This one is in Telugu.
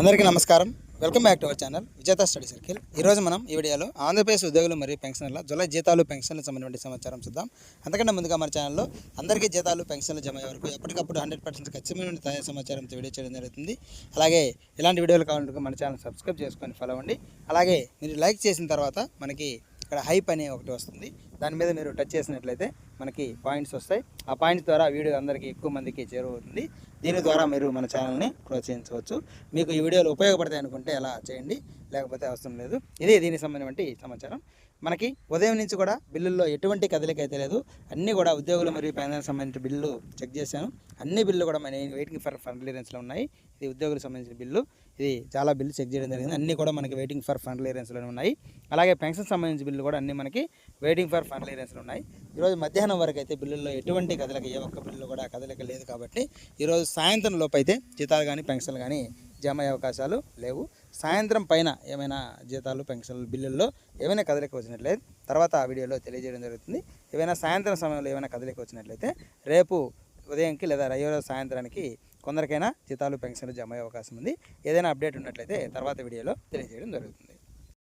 అందరికీ నమస్కారం. Welcome back to our channel Vijetha study circle. ఈరోజు మనం ఈ వీడియోలో ఆంధ్రప్రదేశ్ ఉద్యోగులు మరియు పెన్షన్ల జులై జీతాలు పెన్షన్లకు సంబంధించిన సమాచారం చూద్దాం. అంతకంటే ముందుగా మన ఛానల్లో అందరికీ జీతాలు పెన్షన్లు జమ అయ్యే వరకు ఎప్పటికప్పుడు హండ్రెడ్ పర్సెంట్ ఖచ్చితమైన తాజా సమాచారంతో వీడియో చేయడం జరుగుతుంది. అలాగే ఇలాంటి వీడియోలు కావాలంటే మన ఛానల్ సబ్స్క్రైబ్ చేసుకొని ఫాలో అవ్వండి. అలాగే మీరు లైక్ చేసిన తర్వాత మనకి ఇక్కడ హైప్ అనే ఒకటి వస్తుంది. దాని మీద మీరు టచ్ చేసినట్లయితే మనకి పాయింట్స్ వస్తాయి. ఆ పాయింట్స్ ద్వారా వీడియో అందరికీ ఎక్కువ మందికి చేరువవుతుంది. దీని ద్వారా మీరు మన ఛానల్ని ప్రోత్సహించవచ్చు. మీకు ఈ వీడియోలు ఉపయోగపడతాయి అనుకుంటే అలా చేయండి లేకపోతే అవసరం లేదు. ఇదే దీనికి సంబంధించిన సమాచారం. మనకి ఉదయం నుంచి కూడా బిల్లుల్లో ఎటువంటి కదలిక అయితే లేదు. అన్నీ కూడా ఉద్యోగులు మరియు పెన్షన్ సంబంధించిన బిల్లు చెక్ చేశాను. అన్ని బిల్లు కూడా మన వెయిటింగ్ ఫర్ ఫండ్ క్లియరెన్స్లో ఉన్నాయి. ఇది ఉద్యోగులకు సంబంధించిన బిల్లు. ఇది చాలా బిల్లు చెక్ చేయడం జరిగింది. అన్నీ కూడా మనకి వెయిటింగ్ ఫర్ ఫండ్ క్లియరెన్స్లో ఉన్నాయి. అలాగే పెన్షన్ సంబంధించిన బిల్లు కూడా అన్నీ మనకి వెయిటింగ్ ఫర్ ఫండ్ క్లియరెన్స్లో ఉన్నాయి. ఈరోజు మధ్యాహ్నం వరకు అయితే బిల్లుల్లో ఎటువంటి కదలిక ఏ ఒక్క బిల్లు కూడా కదలిక లేదు కాబట్టి ఈరోజు సాయంత్రం లోపు అయితే జీతాలు కానీ పెన్షన్లు కానీ జమ అయ్యే అవకాశాలు లేవు. సాయంత్రం పైన ఏమైనా జీతాలు పెన్షన్లు బిల్లుల్లో ఏమైనా కదలిక వచ్చినట్లయితే తర్వాత ఆ వీడియోలో తెలియజేయడం జరుగుతుంది. ఏమైనా సాయంత్రం సమయంలో ఏమైనా కదలిక వచ్చినట్లయితే రేపు ఉదయంకి లేదా రవివారం సాయంత్రానికి కొందరికైనా జీతాలు పెన్షన్లు జమ అయ్యే అవకాశం ఉంది. ఏదైనా అప్డేట్ ఉన్నట్లయితే తర్వాత వీడియోలో తెలియజేయడం జరుగుతుంది.